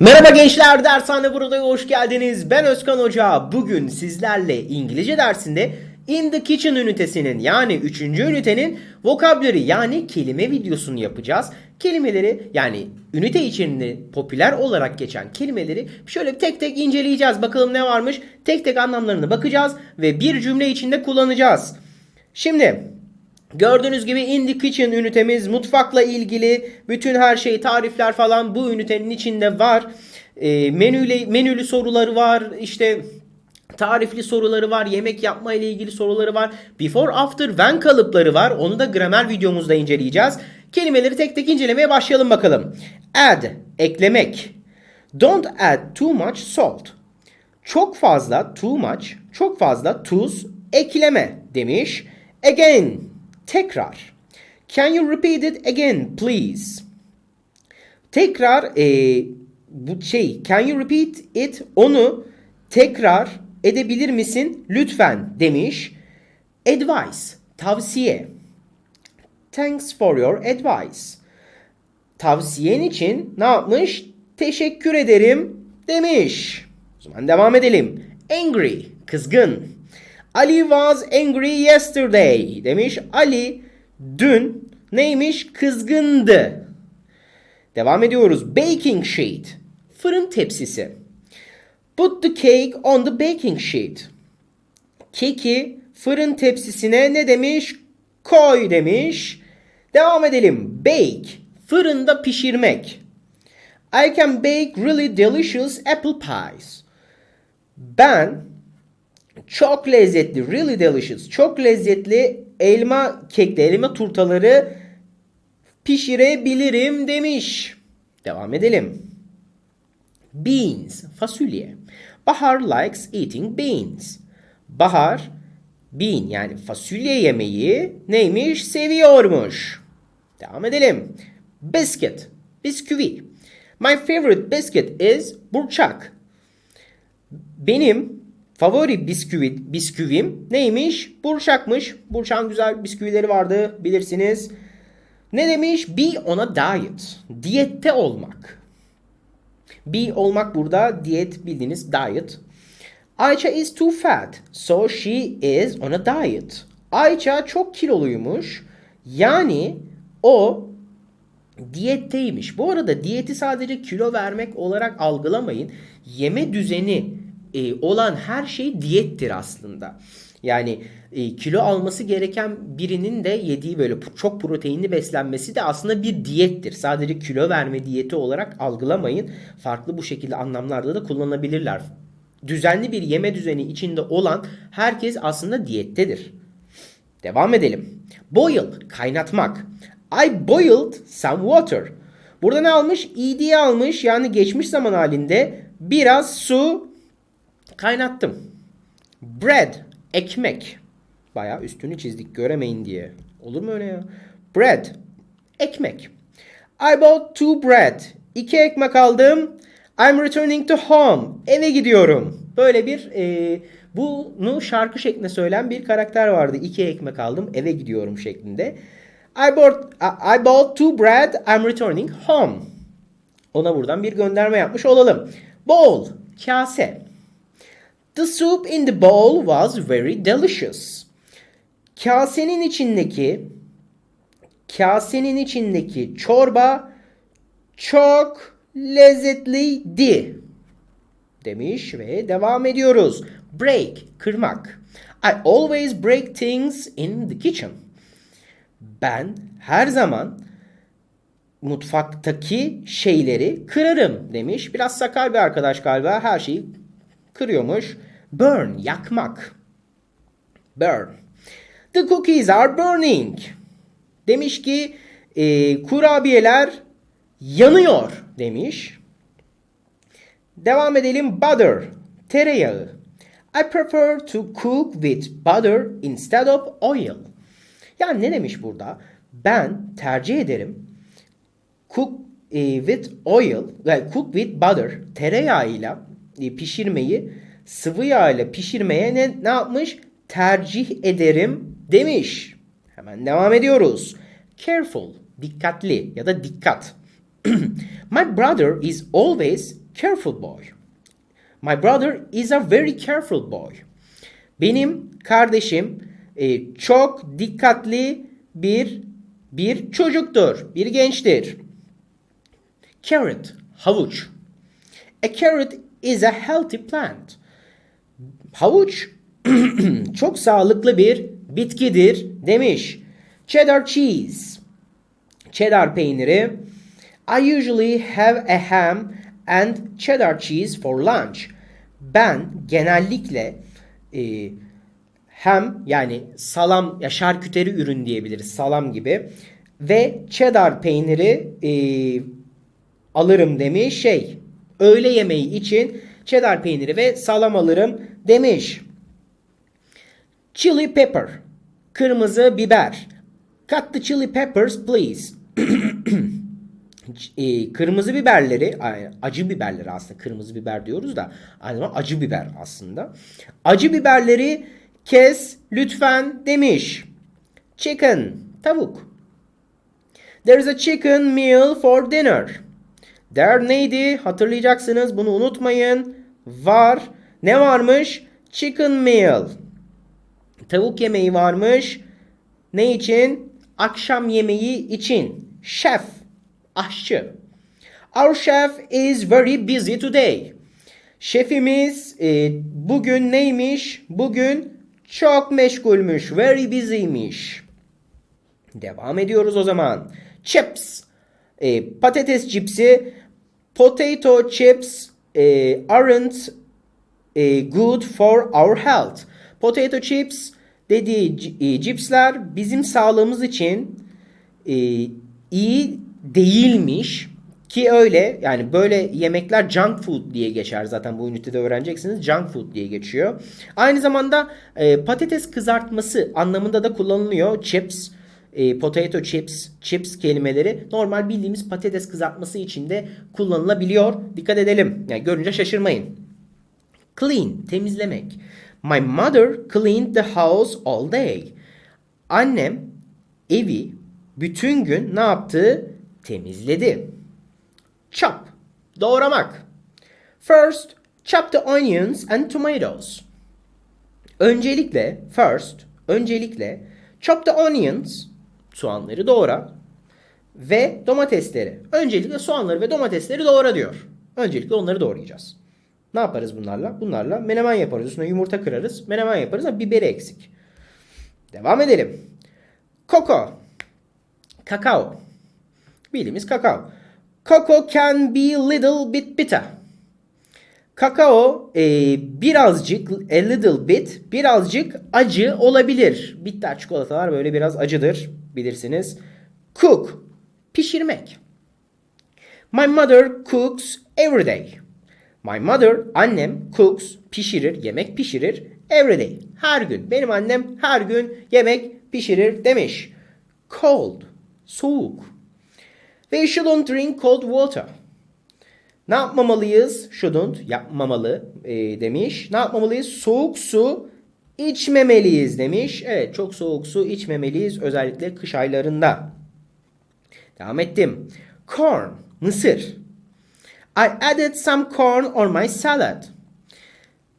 Merhaba gençler, dershane burada hoş geldiniz. Ben Özkan Hoca. Bugün sizlerle İngilizce dersinde In the Kitchen ünitesinin yani 3. ünitenin vocabulary yani kelime videosunu yapacağız. Kelimeleri yani ünite içinde popüler olarak geçen kelimeleri şöyle tek tek inceleyeceğiz. Bakalım ne varmış. Tek tek anlamlarına bakacağız ve bir cümle içinde kullanacağız. Şimdi Gördüğünüz gibi In the Kitchen ünitemiz mutfakla ilgili bütün her şey tarifler falan bu ünitenin içinde var. E, menüyle, menülü soruları var işte tarifli soruları var yemek yapma ile ilgili soruları var. Before after when kalıpları var onu da gramer videomuzda inceleyeceğiz. Kelimeleri tek tek incelemeye başlayalım bakalım. Add eklemek. Don't add too much salt. Çok fazla too much, çok fazla tuz ekleme demiş. Again, tekrar. Can you repeat it again please? Tekrar e, bu şey can you repeat it onu tekrar edebilir misin lütfen demiş. Advice, tavsiye. Thanks for your advice. Tavsiyen için ne yapmış? Teşekkür ederim demiş. O zaman devam edelim. Angry, kızgın. Ali was angry yesterday demiş. Ali dün neymiş? Kızgındı. Devam ediyoruz. Baking sheet. Fırın tepsisi. Put the cake on the baking sheet. Keki fırın tepsisine ne demiş? Koy demiş. Devam edelim. Bake. Fırında pişirmek. I can bake really delicious apple pies. Ben çok lezzetli, really delicious, çok lezzetli elma kekleri, elma turtaları pişirebilirim demiş. Devam edelim. Beans, fasulye. Bahar likes eating beans. Bahar bean yani fasulye yemeği neymiş? Seviyormuş. Devam edelim. Biscuit, bisküvi. My favorite biscuit is burçak. Benim favori bisküvi, bisküvim neymiş? Burçakmış. Burçak'ın güzel bisküvileri vardı bilirsiniz. Ne demiş? Be on a diet. Diyette olmak. Be olmak burada diyet bildiğiniz diet. Ayça is too fat. So she is on a diet. Ayça çok kiloluymuş. Yani o diyetteymiş. Bu arada diyeti sadece kilo vermek olarak algılamayın. Yeme düzeni e, olan her şey diyettir aslında. Yani e, kilo alması gereken birinin de yediği böyle çok proteinli beslenmesi de aslında bir diyettir. Sadece kilo verme diyeti olarak algılamayın. Farklı bu şekilde anlamlarda da kullanabilirler. Düzenli bir yeme düzeni içinde olan herkes aslında diyettedir. Devam edelim. Boil, kaynatmak. I boiled some water. Burada ne almış? ED almış yani geçmiş zaman halinde biraz su kaynattım. Bread, ekmek. Baya üstünü çizdik göremeyin diye. Olur mu öyle ya? Bread, ekmek. I bought two bread. İki ekmek aldım. I'm returning to home. Eve gidiyorum. Böyle bir e, bunu şarkı şeklinde söyleyen bir karakter vardı. İki ekmek aldım eve gidiyorum şeklinde. I bought, I bought two bread. I'm returning home. Ona buradan bir gönderme yapmış olalım. Bowl, kase. The soup in the bowl was very delicious. Kasenin içindeki kasenin içindeki çorba çok lezzetliydi demiş ve devam ediyoruz. Break, kırmak. I always break things in the kitchen. Ben her zaman mutfaktaki şeyleri kırarım demiş. Biraz sakar bir arkadaş galiba. Her şeyi kırıyormuş. Burn, yakmak. Burn. The cookies are burning. Demiş ki e, kurabiyeler yanıyor demiş. Devam edelim. Butter, tereyağı. I prefer to cook with butter instead of oil. Yani ne demiş burada? Ben tercih ederim cook e, with oil, yani cook with butter, tereyağıyla e, pişirmeyi sıvı yağ ile pişirmeye ne, ne yapmış? Tercih ederim demiş. Hemen devam ediyoruz. Careful, dikkatli ya da dikkat. My brother is always careful boy. My brother is a very careful boy. Benim kardeşim e, çok dikkatli bir bir çocuktur, bir gençtir. Carrot, havuç. A carrot is a healthy plant. Havuç çok sağlıklı bir bitkidir demiş. Cheddar cheese. Cheddar peyniri. I usually have a ham and cheddar cheese for lunch. Ben genellikle e, hem yani salam ya şarküteri ürün diyebiliriz salam gibi ve cheddar peyniri e, alırım demiş şey öğle yemeği için cheddar peyniri ve salam alırım demiş. Chili pepper kırmızı biber. Cut the chili peppers please. e, kırmızı biberleri, acı biberleri aslında kırmızı biber diyoruz da aynı zamanda acı biber aslında. Acı biberleri kes lütfen demiş. Chicken, tavuk. There's a chicken meal for dinner. There neydi? Hatırlayacaksınız bunu unutmayın. Var. Ne varmış? Chicken meal. Tavuk yemeği varmış. Ne için? Akşam yemeği için. Chef, aşçı. Our chef is very busy today. Şefimiz e, bugün neymiş? Bugün çok meşgulmüş. Very busy'miş. Devam ediyoruz o zaman. Chips. E, patates cipsi. Potato chips e, aren't e, good for our health. Potato chips dediği e, cipsler bizim sağlığımız için e, iyi değilmiş ki öyle yani böyle yemekler junk food diye geçer zaten bu ünitede öğreneceksiniz junk food diye geçiyor. Aynı zamanda e, patates kızartması anlamında da kullanılıyor chips e, potato chips, chips kelimeleri normal bildiğimiz patates kızartması için de kullanılabiliyor. Dikkat edelim. Yani görünce şaşırmayın. Clean, temizlemek. My mother cleaned the house all day. Annem evi bütün gün ne yaptı? Temizledi. Chop, doğramak. First, chop the onions and tomatoes. Öncelikle, first, öncelikle chop the onions, soğanları doğra ve domatesleri. Öncelikle soğanları ve domatesleri doğra diyor. Öncelikle onları doğrayacağız. Ne yaparız bunlarla? Bunlarla menemen yaparız. Üstüne yumurta kırarız. Menemen yaparız ama biberi eksik. Devam edelim. Koko. Kakao. Bildiğimiz kakao. Cocoa can be little bit bitter. Kakao e, birazcık, a little bit, birazcık acı olabilir. Bitter çikolatalar böyle biraz acıdır bilirsiniz. Cook, pişirmek. My mother cooks every day. My mother, annem cooks, pişirir, yemek pişirir every day. Her gün. Benim annem her gün yemek pişirir demiş. Cold, soğuk. We shouldn't drink cold water. Ne yapmamalıyız? Shouldn't, yapmamalı e, demiş. Ne yapmamalıyız? Soğuk su içmemeliyiz demiş. Evet, çok soğuk su içmemeliyiz özellikle kış aylarında. Devam ettim. Corn, mısır. I added some corn on my salad.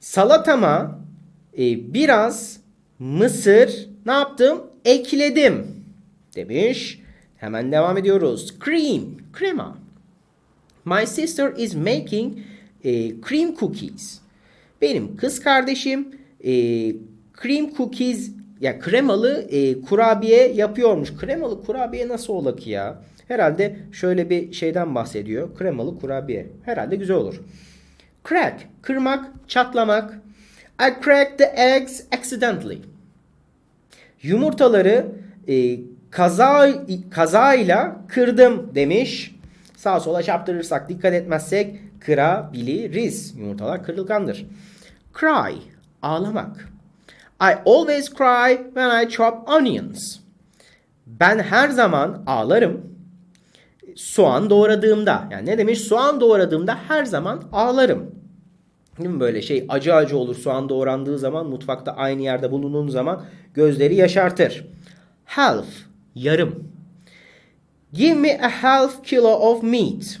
Salatama e, biraz mısır ne yaptım? Ekledim demiş. Hemen devam ediyoruz. Cream, krema. My sister is making e, cream cookies. Benim kız kardeşim e, cream cookies ya kremalı e, kurabiye yapıyormuş. Kremalı kurabiye nasıl ola ya? Herhalde şöyle bir şeyden bahsediyor. Kremalı kurabiye. Herhalde güzel olur. Crack, kırmak, çatlamak. I cracked the eggs accidentally. Yumurtaları e, kaza kazayla kırdım demiş. Sağa sola çarptırırsak dikkat etmezsek kırabiliriz. Yumurtalar kırılgandır. Cry, ağlamak. I always cry when I chop onions. Ben her zaman ağlarım soğan doğradığımda. Yani ne demiş? Soğan doğradığımda her zaman ağlarım. Değil mi böyle şey acı acı olur soğan doğrandığı zaman mutfakta aynı yerde bulunduğun zaman gözleri yaşartır. Half yarım. Give me a half kilo of meat.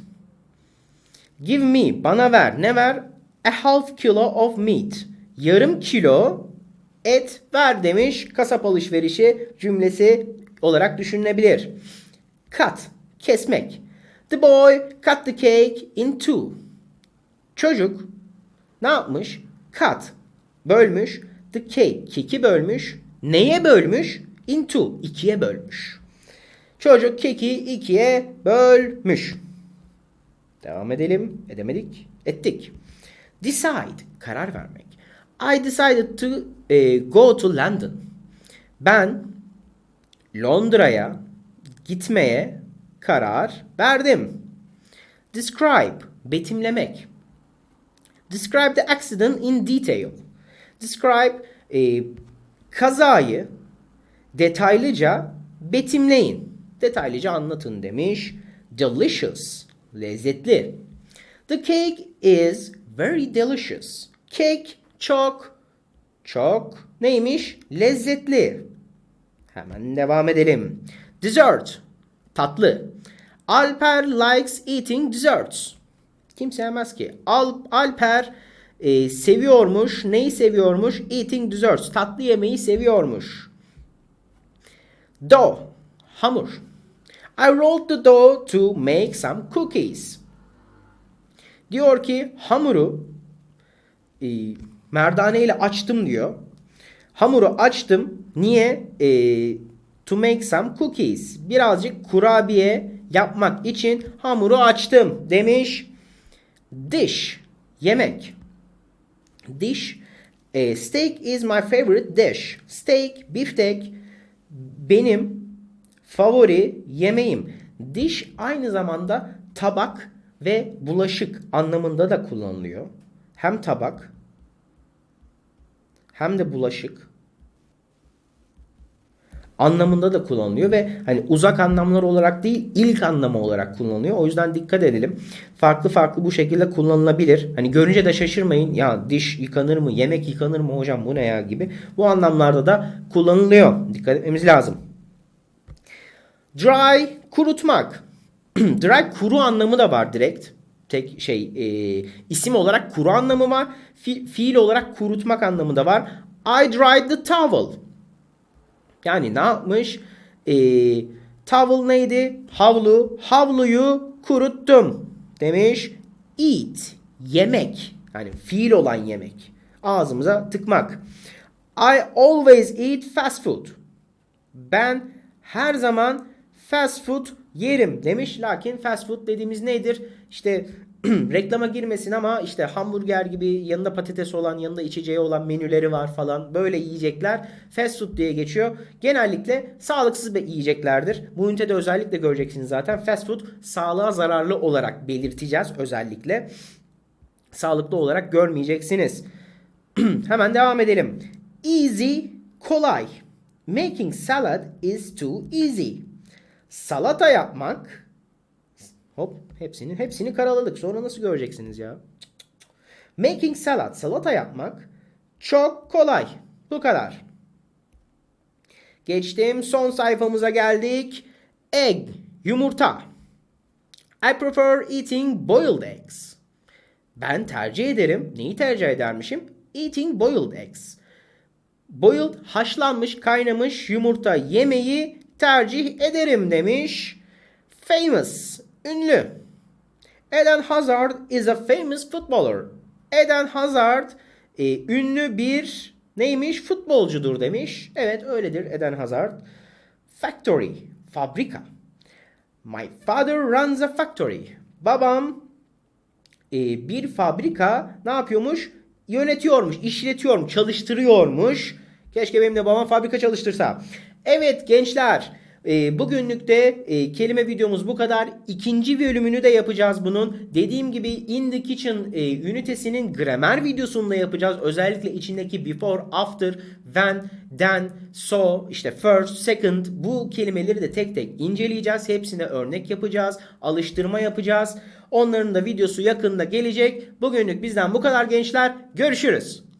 Give me bana ver. Ne ver? A half kilo of meat. Yarım kilo et ver demiş. Kasap alışverişi cümlesi olarak düşünülebilir. Cut kesmek. The boy cut the cake in two. Çocuk ne yapmış? Cut bölmüş. The cake keki bölmüş. Neye bölmüş? Into ikiye bölmüş. Çocuk keki ikiye bölmüş. Devam edelim. Edemedik. Ettik. Decide. Karar vermek. I decided to eh, go to London. Ben Londra'ya gitmeye karar verdim. Describe. Betimlemek. Describe the accident in detail. Describe eh, kazayı detaylıca betimleyin. Detaylıca anlatın demiş. Delicious. Lezzetli. The cake is very delicious. Cake çok çok neymiş? Lezzetli. Hemen devam edelim. Dessert. Tatlı. Alper likes eating desserts. Kim sevmez ki? Al, Alper e, seviyormuş. Neyi seviyormuş? Eating desserts. Tatlı yemeği seviyormuş. Dough. Hamur. I rolled the dough to make some cookies. Diyor ki hamuru e, merdane ile açtım diyor. Hamuru açtım. Niye? E, to make some cookies. Birazcık kurabiye yapmak için hamuru açtım demiş. Dish. Yemek. Dish. E, steak is my favorite dish. Steak, biftek benim favori yemeğim. Dish aynı zamanda tabak ve bulaşık anlamında da kullanılıyor. Hem tabak hem de bulaşık anlamında da kullanılıyor ve hani uzak anlamlar olarak değil ilk anlamı olarak kullanılıyor. O yüzden dikkat edelim. Farklı farklı bu şekilde kullanılabilir. Hani görünce de şaşırmayın. Ya diş yıkanır mı? Yemek yıkanır mı hocam? Bu ne ya gibi. Bu anlamlarda da kullanılıyor. Dikkat etmemiz lazım. Dry kurutmak. Dry kuru anlamı da var direkt. Tek şey e, isim olarak kuru anlamı var. Fi, fiil olarak kurutmak anlamı da var. I dried the towel. Yani ne yapmış? E, towel neydi? Havlu. Havluyu kuruttum demiş. Eat. Yemek. Yani fiil olan yemek. Ağzımıza tıkmak. I always eat fast food. Ben her zaman fast food yerim demiş. Lakin fast food dediğimiz nedir? İşte reklama girmesin ama işte hamburger gibi yanında patates olan yanında içeceği olan menüleri var falan. Böyle yiyecekler fast food diye geçiyor. Genellikle sağlıksız bir yiyeceklerdir. Bu ünitede özellikle göreceksiniz zaten. Fast food sağlığa zararlı olarak belirteceğiz özellikle. Sağlıklı olarak görmeyeceksiniz. Hemen devam edelim. Easy, kolay. Making salad is too easy. Salata yapmak hop hepsini hepsini karaladık. Sonra nasıl göreceksiniz ya? Making salad, salata yapmak çok kolay. Bu kadar. Geçtim son sayfamıza geldik. Egg, yumurta. I prefer eating boiled eggs. Ben tercih ederim. Neyi tercih edermişim? Eating boiled eggs. Boiled haşlanmış, kaynamış yumurta yemeyi tercih ederim demiş. Famous, ünlü. Eden Hazard is a famous footballer. Eden Hazard e, ünlü bir neymiş? Futbolcudur demiş. Evet öyledir Eden Hazard. Factory, fabrika. My father runs a factory. Babam e, bir fabrika ne yapıyormuş? Yönetiyormuş, işletiyormuş, çalıştırıyormuş. Keşke benim de babam fabrika çalıştırsa. Evet gençler e, bugünlük de e, kelime videomuz bu kadar. İkinci bölümünü de yapacağız bunun. Dediğim gibi In the Kitchen e, ünitesinin gramer videosunu da yapacağız. Özellikle içindeki before, after, when, then, so, işte first, second bu kelimeleri de tek tek inceleyeceğiz. Hepsine örnek yapacağız. Alıştırma yapacağız. Onların da videosu yakında gelecek. Bugünlük bizden bu kadar gençler. Görüşürüz.